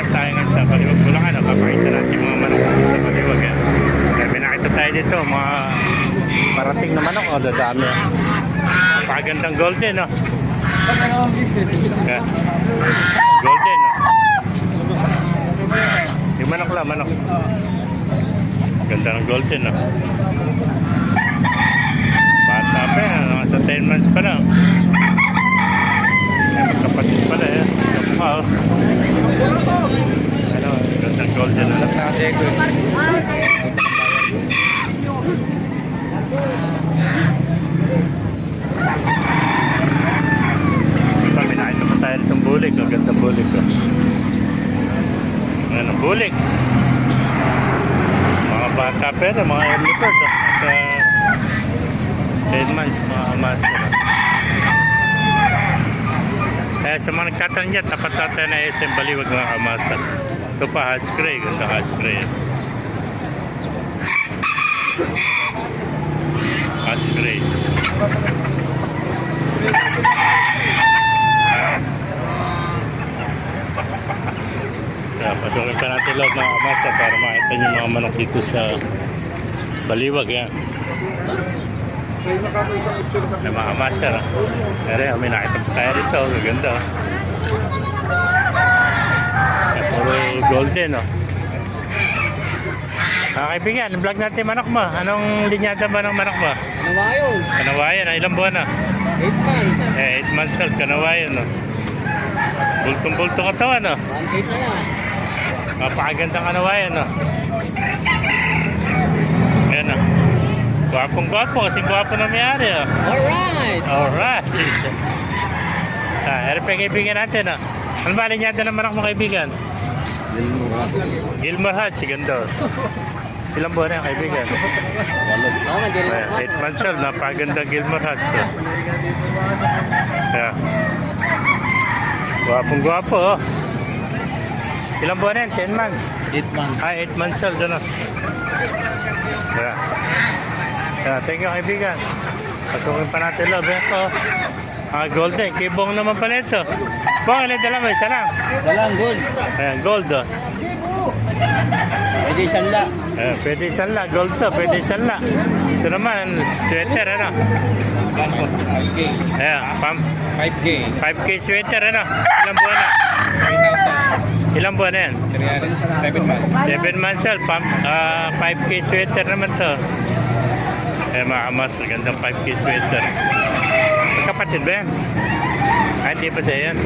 naman tayo ngayon sa Baliwag, Bulacan. Papakita natin yung mga manok sa Baliwag. Yan. Kaya may nakita tayo dito, mga parating na manok. Oh, dadami. ah. Napakagandang golden, no? Kaya, golden, no? Yung manok lang, manok. Ganda ng golden, no? Bata pa yan, nasa 10 months pa lang. Ay, magkapatid pala eh. Kapwa, oh. Ano, gandang na lang. Kami nakita pa tayo itong bulik. Ang gandang bulik. Oh. Ano, bulik. Mga bata pero mga early bird. Oh. Sa 10 months, mga master. Kaya sa mga nagtatanong dyan, tapat natin na SM Baliwag mga kamaster. Ito pa, Hatch Gray. Ganda Hatch Gray. Hatch Gray. Kaya pasukin pa natin loob mga kamaster para makita niyo mga manok dito sa Baliwag. Yan. May mga ah. Pero may nakita pa tayo rito. Gaganda. Oh. Yan, golden. Oh. Ah, kaibigan, vlog natin manok mo. Anong linyada ba ng manok mo? Nawayon, Kanawayan, ah, ilang buwan na? 8 months, Eh, 8 months old, kanawayan. No? Bultong-bultong katawan, no? 1 na lang. Napakagandang kanawayan, no? Ayan, no? Gwapong-gwapo, kasi gwapo na may-ari, oh. Alright! Alright. Ah, yung kaibigan natin, no? Ano ba linyada ng manok mo, kaibigan? Gilmore Hatch, si ganda. oh. Ilang buwan na yan, kaibigan? 8 months old, napaganda Gilmore Hatch. Oh. Yeah. Gwapong gwapo, oh. Ilang buwan na yan? 10 months. 8 months. Ah, 8 months old, ano? Yeah. Yeah, thank you, kaibigan. Pasukin pa natin love. Yan po. Ah, golden. Kibong naman pala ito. Bong, ilan dala mo? Isa lang. Dalang gold. Ayan, gold, oh. Pwede isang la. Ayan, pwede isang la. Gold to, pwede isang la. Ito naman, sweater, ano? 5K. Ayan, pam 5K. 5K sweater, ano? Ilang buwan na? 3,000. Ilang buwan na yan? 7 months. 7 months old, pam, ah, 5K sweater naman to. Eh, mga kamas, gandang 5K sweater. Magkapatid ba yan? Ah, hindi pa siya yan.